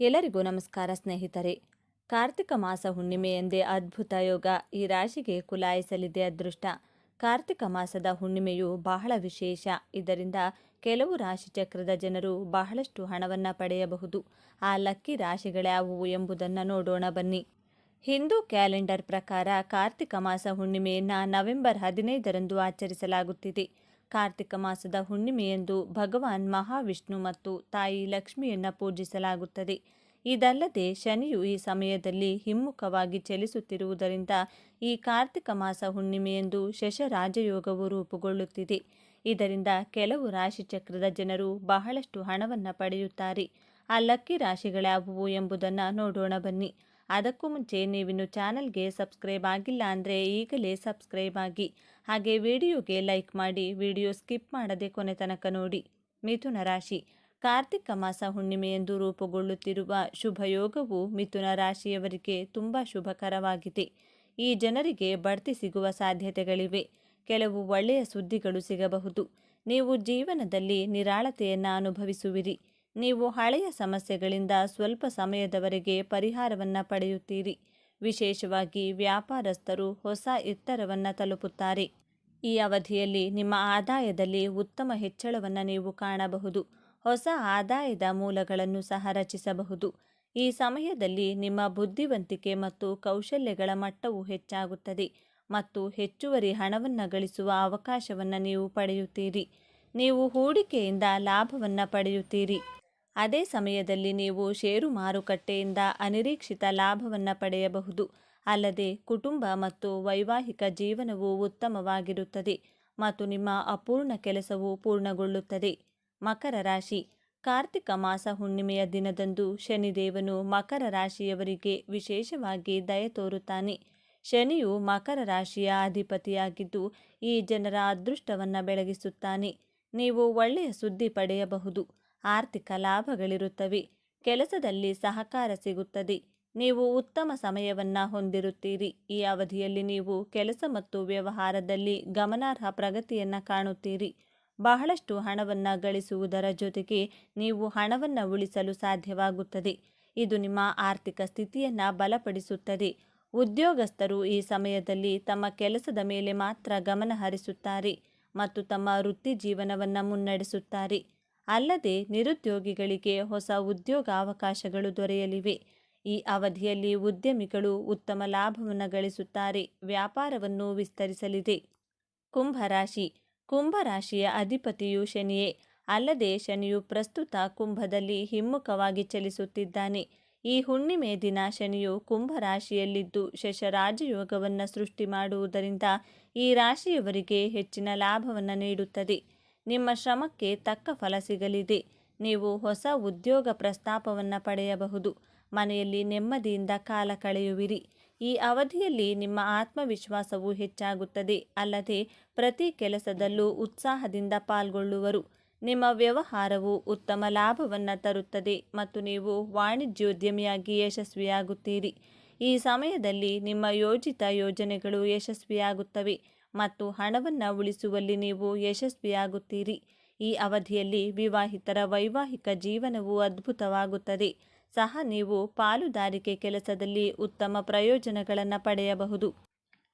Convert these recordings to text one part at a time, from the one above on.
ಎಲ್ಲರಿಗೂ ನಮಸ್ಕಾರ ಸ್ನೇಹಿತರೆ. ಕಾರ್ತಿಕ ಮಾಸ ಹುಣ್ಣಿಮೆ ಎಂದೇ ಅದ್ಭುತ ಯೋಗ ಈ ರಾಶಿಗೆ ಕುಲಾಯಿಸಲಿದೆ ಅದೃಷ್ಟ. ಕಾರ್ತಿಕ ಮಾಸದ ಹುಣ್ಣಿಮೆಯು ಬಹಳ ವಿಶೇಷ. ಇದರಿಂದ ಕೆಲವು ರಾಶಿಚಕ್ರದ ಜನರು ಬಹಳಷ್ಟು ಹಣವನ್ನು ಪಡೆಯಬಹುದು. ಆ ಲಕ್ಕಿ ರಾಶಿಗಳ್ಯಾವುವು ಎಂಬುದನ್ನು ನೋಡೋಣ ಬನ್ನಿ. ಹಿಂದೂ ಕ್ಯಾಲೆಂಡರ್ ಪ್ರಕಾರ ಕಾರ್ತಿಕ ಮಾಸ ಹುಣ್ಣಿಮೆಯನ್ನು ನವೆಂಬರ್ ಹದಿನೈದರಂದು ಆಚರಿಸಲಾಗುತ್ತಿದೆ. ಕಾರ್ತಿಕ ಮಾಸದ ಹುಣ್ಣಿಮೆಯಂದು ಭಗವಾನ್ ಮಹಾವಿಷ್ಣು ಮತ್ತು ತಾಯಿ ಲಕ್ಷ್ಮಿಯನ್ನು ಪೂಜಿಸಲಾಗುತ್ತದೆ. ಇದಲ್ಲದೆ ಶನಿಯು ಈ ಸಮಯದಲ್ಲಿ ಹಿಮ್ಮುಖವಾಗಿ ಚಲಿಸುತ್ತಿರುವುದರಿಂದ ಈ ಕಾರ್ತಿಕ ಮಾಸ ಹುಣ್ಣಿಮೆಯಂದು ಶಶರಾಜಯೋಗವು ರೂಪುಗೊಳ್ಳುತ್ತಿದೆ. ಇದರಿಂದ ಕೆಲವು ರಾಶಿಚಕ್ರದ ಜನರು ಬಹಳಷ್ಟು ಹಣವನ್ನು ಪಡೆಯುತ್ತಾರೆ. ಆ ಲಕ್ಕಿ ರಾಶಿಗಳ್ಯಾವುವು ಎಂಬುದನ್ನು ನೋಡೋಣ ಬನ್ನಿ. ಅದಕ್ಕೂ ಮುಂಚೆ ನೀವಿನ್ನು ಚಾನಲ್ಗೆ ಸಬ್ಸ್ಕ್ರೈಬ್ ಆಗಿಲ್ಲ ಅಂದರೆ ಈಗಲೇ ಸಬ್ಸ್ಕ್ರೈಬ್ ಆಗಿ. ಹಾಗೆ ವಿಡಿಯೋಗೆ ಲೈಕ್ ಮಾಡಿ, ವಿಡಿಯೋ ಸ್ಕಿಪ್ ಮಾಡದೆ ಕೊನೆ ತನಕ ನೋಡಿ. ಮಿಥುನ ರಾಶಿ. ಕಾರ್ತಿಕ ಮಾಸ ಹುಣ್ಣಿಮೆಯೆಂದು ರೂಪುಗೊಳ್ಳುತ್ತಿರುವ ಶುಭಯೋಗವು ಮಿಥುನ ರಾಶಿಯವರಿಗೆ ತುಂಬ ಶುಭಕರವಾಗಿದೆ. ಈ ಜನರಿಗೆ ಬಡ್ತಿ ಸಿಗುವ ಸಾಧ್ಯತೆಗಳಿವೆ. ಕೆಲವು ಒಳ್ಳೆಯ ಸುದ್ದಿಗಳು ಸಿಗಬಹುದು. ನೀವು ಜೀವನದಲ್ಲಿ ನಿರಾಳತೆಯನ್ನು ಅನುಭವಿಸುವಿರಿ. ನೀವು ಹಳೆಯ ಸಮಸ್ಯೆಗಳಿಂದ ಸ್ವಲ್ಪ ಸಮಯದವರೆಗೆ ಪರಿಹಾರವನ್ನು ಪಡೆಯುತ್ತೀರಿ. ವಿಶೇಷವಾಗಿ ವ್ಯಾಪಾರಸ್ಥರು ಹೊಸ ಎತ್ತರವನ್ನು ತಲುಪುತ್ತಾರೆ. ಈ ಅವಧಿಯಲ್ಲಿ ನಿಮ್ಮ ಆದಾಯದಲ್ಲಿ ಉತ್ತಮ ಹೆಚ್ಚಳವನ್ನು ನೀವು ಕಾಣಬಹುದು. ಹೊಸ ಆದಾಯದ ಮೂಲಗಳನ್ನು ಸಹ ರಚಿಸಬಹುದು. ಈ ಸಮಯದಲ್ಲಿ ನಿಮ್ಮ ಬುದ್ಧಿವಂತಿಕೆ ಮತ್ತು ಕೌಶಲ್ಯಗಳ ಮಟ್ಟವು ಹೆಚ್ಚಾಗುತ್ತದೆ ಮತ್ತು ಹೆಚ್ಚುವರಿ ಹಣವನ್ನು ಗಳಿಸುವ ಅವಕಾಶವನ್ನು ನೀವು ಪಡೆಯುತ್ತೀರಿ. ನೀವು ಹೂಡಿಕೆಯಿಂದ ಲಾಭವನ್ನು ಪಡೆಯುತ್ತೀರಿ. ಅದೇ ಸಮಯದಲ್ಲಿ ನೀವು ಷೇರು ಮಾರುಕಟ್ಟೆಯಿಂದ ಅನಿರೀಕ್ಷಿತ ಲಾಭವನ್ನು ಪಡೆಯಬಹುದು. ಅಲ್ಲದೆ ಕುಟುಂಬ ಮತ್ತು ವೈವಾಹಿಕ ಜೀವನವು ಉತ್ತಮವಾಗಿರುತ್ತದೆ ಮತ್ತು ನಿಮ್ಮ ಅಪೂರ್ಣ ಕೆಲಸವು ಪೂರ್ಣಗೊಳ್ಳುತ್ತದೆ. ಮಕರ ರಾಶಿ. ಕಾರ್ತಿಕ ಮಾಸ ಹುಣ್ಣಿಮೆಯ ದಿನದಂದು ಶನಿದೇವನು ಮಕರ ರಾಶಿಯವರಿಗೆ ವಿಶೇಷವಾಗಿ ದಯ ತೋರುತ್ತಾನೆ. ಶನಿಯು ಮಕರ ರಾಶಿಯ ಅಧಿಪತಿಯಾಗಿದ್ದು ಈ ಜನರ ಅದೃಷ್ಟವನ್ನು ಬೆಳಗಿಸುತ್ತಾನೆ. ನೀವು ಒಳ್ಳೆಯ ಸುದ್ದಿ ಪಡೆಯಬಹುದು. ಆರ್ಥಿಕ ಲಾಭಗಳಿರುತ್ತವೆ. ಕೆಲಸದಲ್ಲಿ ಸಹಕಾರ ಸಿಗುತ್ತದೆ. ನೀವು ಉತ್ತಮ ಸಮಯವನ್ನು ಹೊಂದಿರುತ್ತೀರಿ. ಈ ಅವಧಿಯಲ್ಲಿ ನೀವು ಕೆಲಸ ಮತ್ತು ವ್ಯವಹಾರದಲ್ಲಿ ಗಮನಾರ್ಹ ಪ್ರಗತಿಯನ್ನು ಕಾಣುತ್ತೀರಿ. ಬಹಳಷ್ಟು ಹಣವನ್ನು ಗಳಿಸುವುದರ ಜೊತೆಗೆ ನೀವು ಹಣವನ್ನು ಉಳಿಸಲು ಸಾಧ್ಯವಾಗುತ್ತದೆ. ಇದು ನಿಮ್ಮ ಆರ್ಥಿಕ ಸ್ಥಿತಿಯನ್ನು ಬಲಪಡಿಸುತ್ತದೆ. ಉದ್ಯೋಗಸ್ಥರು ಈ ಸಮಯದಲ್ಲಿ ತಮ್ಮ ಕೆಲಸದ ಮೇಲೆ ಮಾತ್ರ ಗಮನ ಹರಿಸುತ್ತಾರೆ ಮತ್ತು ತಮ್ಮ ವೃತ್ತಿ ಜೀವನವನ್ನು ಮುನ್ನಡೆಸುತ್ತಾರೆ. ಅಲ್ಲದೆ ನಿರುದ್ಯೋಗಿಗಳಿಗೆ ಹೊಸ ಉದ್ಯೋಗಾವಕಾಶಗಳು ದೊರೆಯಲಿವೆ. ಈ ಅವಧಿಯಲ್ಲಿ ಉದ್ಯಮಿಗಳು ಉತ್ತಮ ಲಾಭವನ್ನು ಗಳಿಸುತ್ತಾರೆ, ವ್ಯಾಪಾರವನ್ನು ವಿಸ್ತರಿಸಲಿದೆ. ಕುಂಭರಾಶಿ ಕುಂಭರಾಶಿಯ ಅಧಿಪತಿಯು ಶನಿಯೇ. ಅಲ್ಲದೆ ಶನಿಯು ಪ್ರಸ್ತುತ ಕುಂಭದಲ್ಲಿ ಹಿಮ್ಮುಖವಾಗಿ ಚಲಿಸುತ್ತಿದ್ದಾನೆ. ಈ ಹುಣ್ಣಿಮೆ ದಿನ ಶನಿಯು ಕುಂಭರಾಶಿಯಲ್ಲಿದ್ದು ಶಶರಾಜಯೋಗವನ್ನು ಸೃಷ್ಟಿ ಮಾಡುವುದರಿಂದ ಈ ರಾಶಿಯವರಿಗೆ ಹೆಚ್ಚಿನ ಲಾಭವನ್ನು ನೀಡುತ್ತದೆ. ನಿಮ್ಮ ಶ್ರಮಕ್ಕೆ ತಕ್ಕ ಫಲ ಸಿಗಲಿದೆ. ನೀವು ಹೊಸ ಉದ್ಯೋಗ ಪ್ರಸ್ತಾಪವನ್ನು ಪಡೆಯಬಹುದು. ಮನೆಯಲ್ಲಿ ನೆಮ್ಮದಿಯಿಂದ ಕಾಲ ಕಳೆಯುವಿರಿ. ಈ ಅವಧಿಯಲ್ಲಿ ನಿಮ್ಮ ಆತ್ಮವಿಶ್ವಾಸವು ಹೆಚ್ಚಾಗುತ್ತದೆ. ಅಲ್ಲದೆ ಪ್ರತಿ ಕೆಲಸದಲ್ಲೂ ಉತ್ಸಾಹದಿಂದ ಪಾಲ್ಗೊಳ್ಳುವರು. ನಿಮ್ಮ ವ್ಯವಹಾರವು ಉತ್ತಮ ಲಾಭವನ್ನು ತರುತ್ತದೆ ಮತ್ತು ನೀವು ವಾಣಿಜ್ಯೋದ್ಯಮಿಯಾಗಿ ಯಶಸ್ವಿಯಾಗುತ್ತೀರಿ. ಈ ಸಮಯದಲ್ಲಿ ನಿಮ್ಮ ಯೋಜಿತ ಯೋಜನೆಗಳು ಯಶಸ್ವಿಯಾಗುತ್ತವೆ. ಮತ್ತು ಹಣವನ್ನು ಉಳಿಸುವಲ್ಲಿ ನೀವು ಯಶಸ್ವಿಯಾಗುತ್ತೀರಿ. ಈ ಅವಧಿಯಲ್ಲಿ ವಿವಾಹಿತರ ವೈವಾಹಿಕ ಜೀವನವು ಅದ್ಭುತವಾಗುತ್ತದೆ. ಸಹ ನೀವು ಪಾಲುದಾರಿಕೆ ಕೆಲಸದಲ್ಲಿ ಉತ್ತಮ ಪ್ರಯೋಜನಗಳನ್ನು ಪಡೆಯಬಹುದು.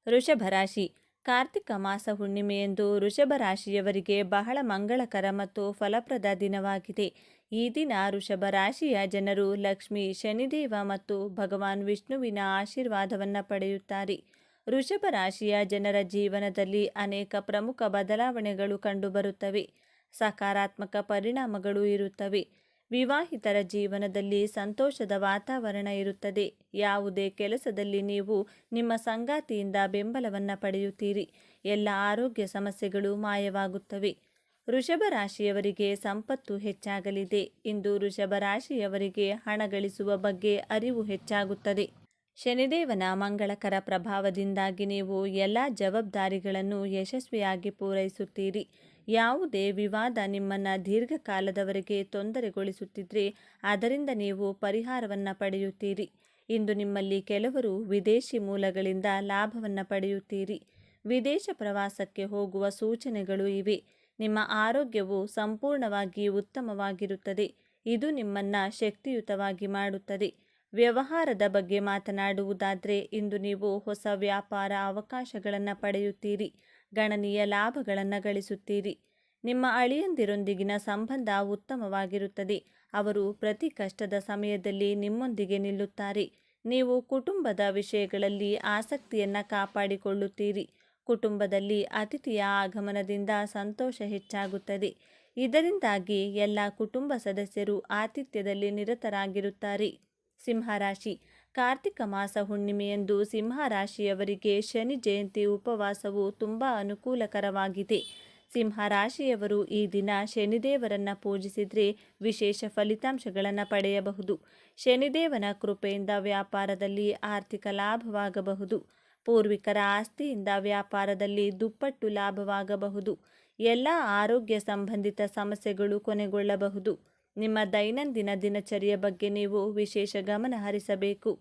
ವೃಷಭ ರಾಶಿ. ಕಾರ್ತಿಕ ಮಾಸ ಹುಣ್ಣಿಮೆಯಂದು ವೃಷಭ ರಾಶಿಯವರಿಗೆ ಬಹಳ ಮಂಗಳಕರ ಮತ್ತು ಫಲಪ್ರದ ದಿನವಾಗಿದೆ. ಈ ದಿನ ವೃಷಭ ರಾಶಿಯ ಜನರು ಲಕ್ಷ್ಮಿ, ಶನಿದೇವ ಮತ್ತು ಭಗವಾನ್ ವಿಷ್ಣುವಿನ ಆಶೀರ್ವಾದವನ್ನು ಪಡೆಯುತ್ತಾರೆ. ವೃಷಭ ರಾಶಿಯ ಜನರ ಜೀವನದಲ್ಲಿ ಅನೇಕ ಪ್ರಮುಖ ಬದಲಾವಣೆಗಳು ಕಂಡುಬರುತ್ತವೆ. ಸಕಾರಾತ್ಮಕ ಪರಿಣಾಮಗಳು ಇರುತ್ತವೆ. ವಿವಾಹಿತರ ಜೀವನದಲ್ಲಿ ಸಂತೋಷದ ವಾತಾವರಣ ಇರುತ್ತದೆ. ಯಾವುದೇ ಕೆಲಸದಲ್ಲಿ ನೀವು ನಿಮ್ಮ ಸಂಗಾತಿಯಿಂದ ಬೆಂಬಲವನ್ನು ಪಡೆಯುತ್ತೀರಿ. ಎಲ್ಲ ಆರೋಗ್ಯ ಸಮಸ್ಯೆಗಳು ಮಾಯವಾಗುತ್ತವೆ. ವೃಷಭ ರಾಶಿಯವರಿಗೆ ಸಂಪತ್ತು ಹೆಚ್ಚಾಗಲಿದೆ. ಇಂದು ವೃಷಭ ರಾಶಿಯವರಿಗೆ ಹಣ ಗಳಿಸುವ ಬಗ್ಗೆ ಅರಿವು ಹೆಚ್ಚಾಗುತ್ತದೆ. ಶನಿದೇವನ ಮಂಗಳಕರ ಪ್ರಭಾವದಿಂದಾಗಿ ನೀವು ಎಲ್ಲ ಜವಾಬ್ದಾರಿಗಳನ್ನು ಯಶಸ್ವಿಯಾಗಿ ಪೂರೈಸುತ್ತೀರಿ. ಯಾವುದೇ ವಿವಾದ ನಿಮ್ಮನ್ನು ದೀರ್ಘಕಾಲದವರೆಗೆ ತೊಂದರೆಗೊಳಿಸುತ್ತಿದ್ದರೆ ಅದರಿಂದ ನೀವು ಪರಿಹಾರವನ್ನು ಪಡೆಯುತ್ತೀರಿ. ಇಂದು ನಿಮ್ಮಲ್ಲಿ ಕೆಲವರು ವಿದೇಶಿ ಮೂಲಗಳಿಂದ ಲಾಭವನ್ನು ಪಡೆಯುತ್ತೀರಿ. ವಿದೇಶ ಪ್ರವಾಸಕ್ಕೆ ಹೋಗುವ ಸೂಚನೆಗಳು ಇವೆ. ನಿಮ್ಮ ಆರೋಗ್ಯವು ಸಂಪೂರ್ಣವಾಗಿ ಉತ್ತಮವಾಗಿರುತ್ತದೆ. ಇದು ನಿಮ್ಮನ್ನು ಶಕ್ತಿಯುತವಾಗಿ ಮಾಡುತ್ತದೆ. ವ್ಯವಹಾರದ ಬಗ್ಗೆ ಮಾತನಾಡುವುದಾದರೆ, ಇಂದು ನೀವು ಹೊಸ ವ್ಯಾಪಾರ ಅವಕಾಶಗಳನ್ನು ಪಡೆಯುತ್ತೀರಿ, ಗಣನೀಯ ಲಾಭಗಳನ್ನು ಗಳಿಸುತ್ತೀರಿ. ನಿಮ್ಮ ಅಳಿಯಂದಿರೊಂದಿಗಿನ ಸಂಬಂಧ ಉತ್ತಮವಾಗಿರುತ್ತದೆ. ಅವರು ಪ್ರತಿ ಕಷ್ಟದ ಸಮಯದಲ್ಲಿ ನಿಮ್ಮೊಂದಿಗೆ ನಿಲ್ಲುತ್ತಾರೆ. ನೀವು ಕುಟುಂಬದ ವಿಷಯಗಳಲ್ಲಿ ಆಸಕ್ತಿಯನ್ನು ಕಾಪಾಡಿಕೊಳ್ಳುತ್ತೀರಿ. ಕುಟುಂಬದಲ್ಲಿ ಅತಿಥಿಯ ಆಗಮನದಿಂದ ಸಂತೋಷ ಹೆಚ್ಚಾಗುತ್ತದೆ. ಇದರಿಂದಾಗಿ ಎಲ್ಲ ಕುಟುಂಬ ಸದಸ್ಯರು ಆತಿಥ್ಯದಲ್ಲಿ ನಿರತರಾಗಿರುತ್ತಾರೆ. ಸಿಂಹರಾಶಿ. ಕಾರ್ತಿಕ ಮಾಸ ಹುಣ್ಣಿಮೆಯಂದು ಸಿಂಹರಾಶಿಯವರಿಗೆ ಶನಿ ಜಯಂತಿ ಉಪವಾಸವು ತುಂಬ ಅನುಕೂಲಕರವಾಗಿದೆ. ಸಿಂಹರಾಶಿಯವರು ಈ ದಿನ ಶನಿದೇವರನ್ನು ಪೂಜಿಸಿದರೆ ವಿಶೇಷ ಫಲಿತಾಂಶಗಳನ್ನು ಪಡೆಯಬಹುದು. ಶನಿದೇವನ ಕೃಪೆಯಿಂದ ವ್ಯಾಪಾರದಲ್ಲಿ ಆರ್ಥಿಕ ಲಾಭವಾಗಬಹುದು. ಪೂರ್ವಿಕರ ಆಸ್ತಿಯಿಂದ ವ್ಯಾಪಾರದಲ್ಲಿ ದುಪ್ಪಟ್ಟು ಲಾಭವಾಗಬಹುದು. ಎಲ್ಲ ಆರೋಗ್ಯ ಸಂಬಂಧಿತ ಸಮಸ್ಯೆಗಳು ಕೊನೆಗೊಳ್ಳಬಹುದು. ನಿಮ್ಮ ದೈನಂದಿನ ದಿನಚರಿಯ ಬಗ್ಗೆ ನೀವು ವಿಶೇಷ ಗಮನ ಹರಿಸಬೇಕು.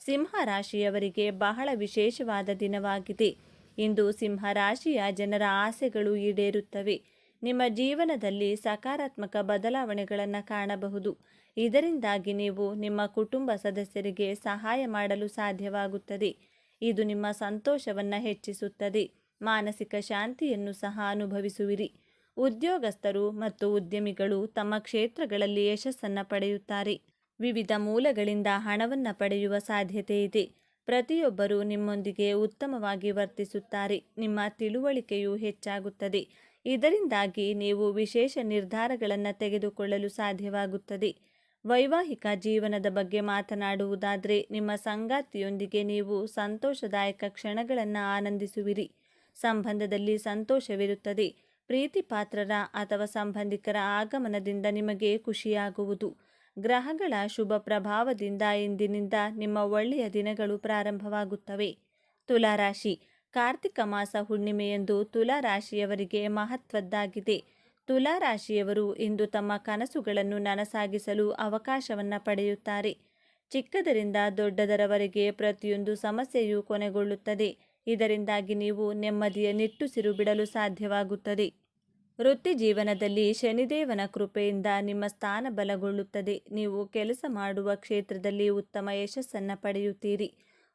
ಸಿಂಹ ರಾಶಿಯವರಿಗೆ ಬಹಳ ವಿಶೇಷವಾದ ದಿನವಾಗಿದೆ. ಇಂದು ಸಿಂಹ ರಾಶಿಯ ಜನರ ಆಸೆಗಳು ಈಡೇರುತ್ತವೆ. ನಿಮ್ಮ ಜೀವನದಲ್ಲಿ ಸಕಾರಾತ್ಮಕ ಬದಲಾವಣೆಗಳನ್ನು ಕಾಣಬಹುದು. ಇದರಿಂದಾಗಿ ನೀವು ನಿಮ್ಮ ಕುಟುಂಬ ಸದಸ್ಯರಿಗೆ ಸಹಾಯ ಮಾಡಲು ಸಾಧ್ಯವಾಗುತ್ತದೆ. ಇದು ನಿಮ್ಮ ಸಂತೋಷವನ್ನು ಹೆಚ್ಚಿಸುತ್ತದೆ. ಮಾನಸಿಕ ಶಾಂತಿಯನ್ನು ಸಹ ಅನುಭವಿಸುವಿರಿ. ಉದ್ಯೋಗಸ್ಥರು ಮತ್ತು ಉದ್ಯಮಿಗಳು ತಮ್ಮ ಕ್ಷೇತ್ರಗಳಲ್ಲಿ ಯಶಸ್ಸನ್ನು ಪಡೆಯುತ್ತಾರೆ. ವಿವಿಧ ಮೂಲಗಳಿಂದ ಹಣವನ್ನು ಪಡೆಯುವ ಸಾಧ್ಯತೆ ಇದೆ. ಪ್ರತಿಯೊಬ್ಬರೂ ನಿಮ್ಮೊಂದಿಗೆ ಉತ್ತಮವಾಗಿ ವರ್ತಿಸುತ್ತಾರೆ. ನಿಮ್ಮ ತಿಳುವಳಿಕೆಯು ಹೆಚ್ಚಾಗುತ್ತದೆ. ಇದರಿಂದಾಗಿ ನೀವು ವಿಶೇಷ ನಿರ್ಧಾರಗಳನ್ನು ತೆಗೆದುಕೊಳ್ಳಲು ಸಾಧ್ಯವಾಗುತ್ತದೆ. ವೈವಾಹಿಕ ಜೀವನದ ಬಗ್ಗೆ ಮಾತನಾಡುವುದಾದರೆ, ನಿಮ್ಮ ಸಂಗಾತಿಯೊಂದಿಗೆ ನೀವು ಸಂತೋಷದಾಯಕ ಕ್ಷಣಗಳನ್ನು ಆನಂದಿಸುವಿರಿ. ಸಂಬಂಧದಲ್ಲಿ ಸಂತೋಷವಿರುತ್ತದೆ. ಪ್ರೀತಿ ಪಾತ್ರರ ಅಥವಾ ಸಂಬಂಧಿಕರ ಆಗಮನದಿಂದ ನಿಮಗೆ ಖುಷಿಯಾಗುವುದು. ಗ್ರಹಗಳ ಶುಭ ಪ್ರಭಾವದಿಂದ ಇಂದಿನಿಂದ ನಿಮ್ಮ ಒಳ್ಳೆಯ ದಿನಗಳು ಪ್ರಾರಂಭವಾಗುತ್ತವೆ. ತುಲಾರಾಶಿ. ಕಾರ್ತಿಕ ಮಾಸ ಹುಣ್ಣಿಮೆಯಂದು ತುಲಾರಾಶಿಯವರಿಗೆ ಮಹತ್ವದ್ದಾಗಿದೆ. ತುಲಾರಾಶಿಯವರು ಇಂದು ತಮ್ಮ ಕನಸುಗಳನ್ನು ನನಸಾಗಿಸಲು ಅವಕಾಶವನ್ನು ಪಡೆಯುತ್ತಾರೆ. ಚಿಕ್ಕದರಿಂದ ದೊಡ್ಡದರವರೆಗೆ ಪ್ರತಿಯೊಂದು ಸಮಸ್ಯೆಯೂ ಕೊನೆಗೊಳ್ಳುತ್ತದೆ. ಇದರಿಂದಾಗಿ ನೀವು ನೆಮ್ಮದಿಯ ನಿಟ್ಟುಸಿರು ಬಿಡಲು ಸಾಧ್ಯವಾಗುತ್ತದೆ. ವೃತ್ತಿ ಜೀವನದಲ್ಲಿ ಶನಿದೇವನ ಕೃಪೆಯಿಂದ ನಿಮ್ಮ ಸ್ಥಾನ ಬಲಗೊಳ್ಳುತ್ತದೆ. ನೀವು ಕೆಲಸ ಮಾಡುವ ಕ್ಷೇತ್ರದಲ್ಲಿ ಉತ್ತಮ ಯಶಸ್ಸನ್ನು ಪಡೆಯುತ್ತೀರಿ.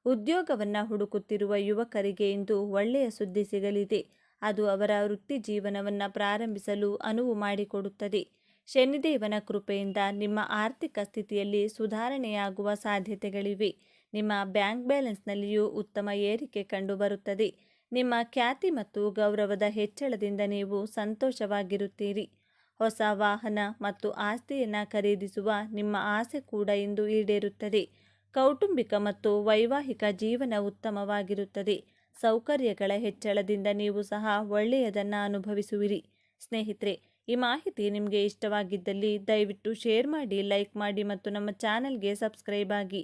ಉದ್ಯೋಗವನ್ನು ಹುಡುಕುತ್ತಿರುವ ಯುವಕರಿಗೆ ಇಂದು ಒಳ್ಳೆಯ ಸುದ್ದಿ ಸಿಗಲಿದೆ. ಅದು ಅವರ ವೃತ್ತಿ ಜೀವನವನ್ನು ಪ್ರಾರಂಭಿಸಲು ಅನುವು ಮಾಡಿಕೊಡುತ್ತದೆ. ಶನಿದೇವನ ಕೃಪೆಯಿಂದ ನಿಮ್ಮ ಆರ್ಥಿಕ ಸ್ಥಿತಿಯಲ್ಲಿ ಸುಧಾರಣೆಯಾಗುವ ಸಾಧ್ಯತೆಗಳಿವೆ. ನಿಮ್ಮ ಬ್ಯಾಂಕ್ ಬ್ಯಾಲೆನ್ಸ್ನಲ್ಲಿಯೂ ಉತ್ತಮ ಏರಿಕೆ ಕಂಡುಬರುತ್ತದೆ. ನಿಮ್ಮ ಖ್ಯಾತಿ ಮತ್ತು ಗೌರವದ ಹೆಚ್ಚಳದಿಂದ ನೀವು ಸಂತೋಷವಾಗಿರುತ್ತೀರಿ. ಹೊಸ ವಾಹನ ಮತ್ತು ಆಸ್ತಿಯನ್ನು ಖರೀದಿಸುವ ನಿಮ್ಮ ಆಸೆ ಕೂಡ ಇಂದು ಈಡೇರುತ್ತದೆ. ಕೌಟುಂಬಿಕ ಮತ್ತು ವೈವಾಹಿಕ ಜೀವನ ಉತ್ತಮವಾಗಿರುತ್ತದೆ. ಸೌಕರ್ಯಗಳ ಹೆಚ್ಚಳದಿಂದ ನೀವು ಸಹ ಒಳ್ಳೆಯದನ್ನು ಅನುಭವಿಸುವಿರಿ. ಸ್ನೇಹಿತರೆ, ಈ ಮಾಹಿತಿ ನಿಮಗೆ ಇಷ್ಟವಾಗಿದ್ದಲ್ಲಿ ದಯವಿಟ್ಟು ಶೇರ್ ಮಾಡಿ, ಲೈಕ್ ಮಾಡಿ ಮತ್ತು ನಮ್ಮ ಚಾನಲ್ಗೆ ಸಬ್ಸ್ಕ್ರೈಬ್ ಆಗಿ.